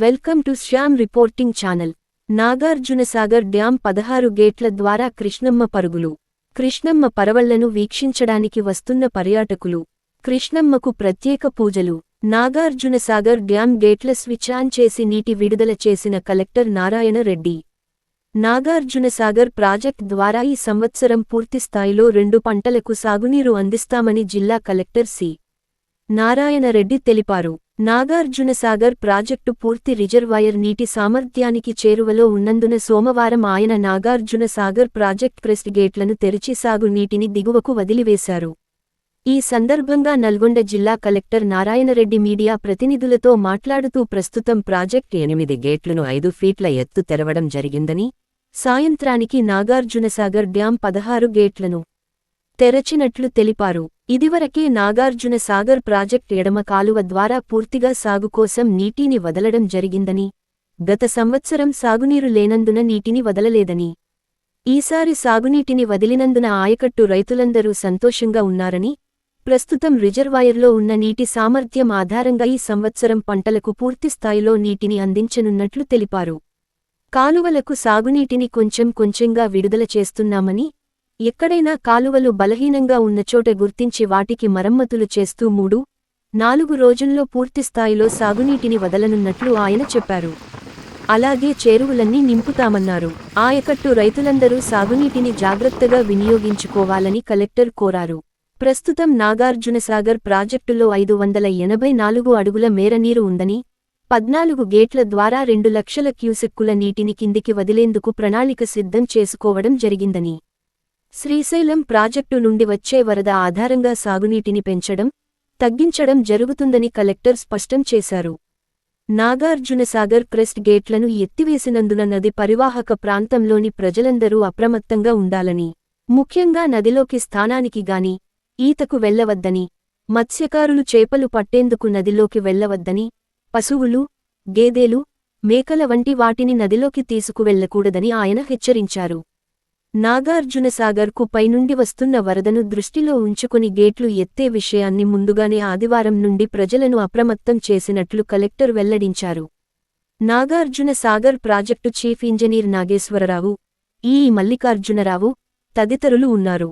Welcome to Shyam reporting channel. Nagarjuna Sagar dam పదహారు గేట్ల ద్వారా కృష్ణమ్మ పరుగులు. కృష్ణమ్మ పరవళ్ళను వీక్షించడానికి వస్తున్న పర్యాటకులు. కృష్ణమ్మకు ప్రత్యేక పూజలు. నాగార్జునసాగర్ డ్యాం గేట్ల స్విచ్ ఆన్ చేసి నీటి విడుదల చేసిన కలెక్టర్ నారాయణ రెడ్డి. నాగార్జునసాగర్ ప్రాజెక్ట్ ద్వారా ఈ సంవత్సరం పూర్తిస్థాయిలో రెండు పంటలకు సాగునీరు అందిస్తామని జిల్లా కలెక్టర్ సి. నారాయణరెడ్డి తెలిపారు. నాగార్జునసాగర్ ప్రాజెక్టు పూర్తి రిజర్వాయర్ నీటి సామర్థ్యానికి చేరువలో ఉన్నందున సోమవారం ఆయన నాగార్జునసాగర్ ప్రాజెక్ట్ ప్రెస్ట్ గేట్లను తెరిచి సాగు నీటిని దిగువకు వదిలివేశారు. ఈ సందర్భంగా నల్గొండ జిల్లా కలెక్టర్ నారాయణరెడ్డి మీడియా ప్రతినిధులతో మాట్లాడుతూ ప్రస్తుతం ప్రాజెక్ట్ ఎనిమిది గేట్లను ఐదు ఫీట్ల ఎత్తు తెరవడం జరిగిందని సాయంత్రానికి నాగార్జునసాగర్ డ్యాం పదహారు గేట్లను తెరచినట్లు తెలిపారు. ఇదివరకే నాగార్జున సాగర్ ప్రాజెక్ట్ ఎడమ కాలువ ద్వారా పూర్తిగా సాగు కోసం నీటిని వదలడం జరిగిందని గత సంవత్సరం సాగునీరు లేనందున నీటిని వదలలేదని. ఈసారి సాగునీటిని వదిలినందున ఆయకట్టు రైతులందరూ సంతోషంగా ఉన్నారని ప్రస్తుతం రిజర్వాయర్లో ఉన్న నీటి సామర్థ్యం ఆధారంగా ఈ సంవత్సరం పంటలకు పూర్తిస్థాయిలో నీటిని అందించనున్నట్లు తెలిపారు. కాలువలకు సాగునీటిని కొంచెం కొంచెంగా విడుదల చేస్తున్నామని ఎక్కడైనా కాలువలు బలహీనంగా ఉన్నచోట గుర్తించి వాటికి మరమ్మతులు చేస్తూ మూడు నాలుగు రోజుల్లో పూర్తిస్థాయిలో సాగునీటిని వదలనున్నట్లు ఆయన చెప్పారు. అలాగే చేరువులన్నీ నింపుతామన్నారు. ఆయకట్టు రైతులందరూ సాగునీటిని జాగ్రత్తగా వినియోగించుకోవాలని కలెక్టర్ కోరారు. ప్రస్తుతం నాగార్జునసాగర్ ప్రాజెక్టులో ఐదు వందల ఎనభై నాలుగు అడుగుల మేర నీరు ఉందని పద్నాలుగు గేట్ల ద్వారా రెండు లక్షల క్యూసెక్కుల నీటిని కిందికి వదిలేందుకు ప్రణాళిక సిద్ధం చేసుకోవడం జరిగిందని. శ్రీశైలం ప్రాజెక్టు నుండి వచ్చే వరద ఆధారంగా సాగునీటిని పెంచడం తగ్గించడం జరుగుతుందని కలెక్టర్ స్పష్టం చేశారు. నాగార్జునసాగర్ క్రెస్ట్ గేట్లను ఎత్తివేసినందున నది పరివాహక ప్రాంతంలోని ప్రజలందరూ అప్రమత్తంగా ఉండాలని ముఖ్యంగా నదిలోకి స్థానానికి గాని ఈతకు వెళ్ళవద్దని మత్స్యకారులు చేపలు పట్టేందుకు నదిలోకి వెళ్ళవద్దని పశువులు గేదెలు మేకల వంటి వాటిని నదిలోకి తీసుకువెళ్ళకూడదని ఆయన హెచ్చరించారు. నాగార్జునసాగర్కు పైనుండి వస్తున్న వరదను దృష్టిలో ఉంచుకుని గేట్లు ఎత్తే విషయాన్ని ముందుగానే ఆదివారం నుండి ప్రజలను అప్రమత్తం చేసినట్లు కలెక్టర్ వెల్లడించారు. Nagarjuna Sagar project chief engineer Nageswara Rao ఈ మల్లికార్జునరావు తదితరులు ఉన్నారు.